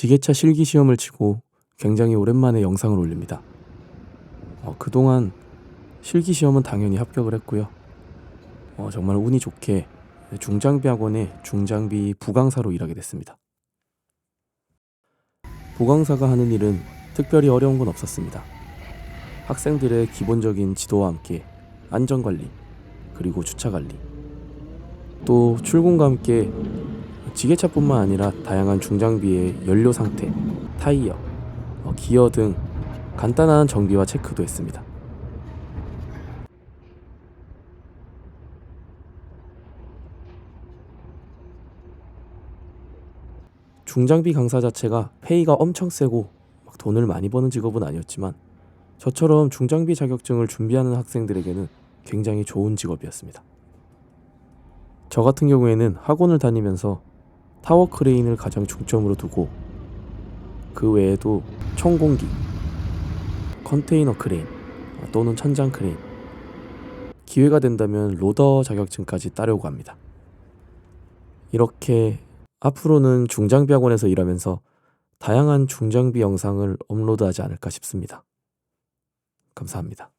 지게차 실기 시험을 치고 굉장히 오랜만에 영상을 올립니다. 어, 그동안 실기 시험은 당연히 합격을 했고요. 어, 정말 운이 좋게 중장비 학원의 중장비 부강사로 일하게 됐습니다. 부강사가 하는 일은 특별히 어려운 건 없었습니다. 학생들의 기본적인 지도와 함께 안전관리, 그리고 주차관리, 또 출근과 함께 지게차뿐만 아니라 다양한 중장비의 연료 상태, 타이어, 어, 기어 등 간단한 정비와 체크도 했습니다. 중장비 강사 자체가 페이가 엄청 세고 막 돈을 많이 버는 직업은 아니었지만 저처럼 중장비 자격증을 준비하는 학생들에게는 굉장히 좋은 직업이었습니다. 저 같은 경우에는 학원을 다니면서 타워 크레인을 가장 중점으로 두고 그 외에도 청공기, 컨테이너 크레인 또는 천장 크레인 기회가 된다면 로더 자격증까지 따려고 합니다. 이렇게 앞으로는 중장비 학원에서 일하면서 다양한 중장비 영상을 업로드하지 않을까 싶습니다. 감사합니다.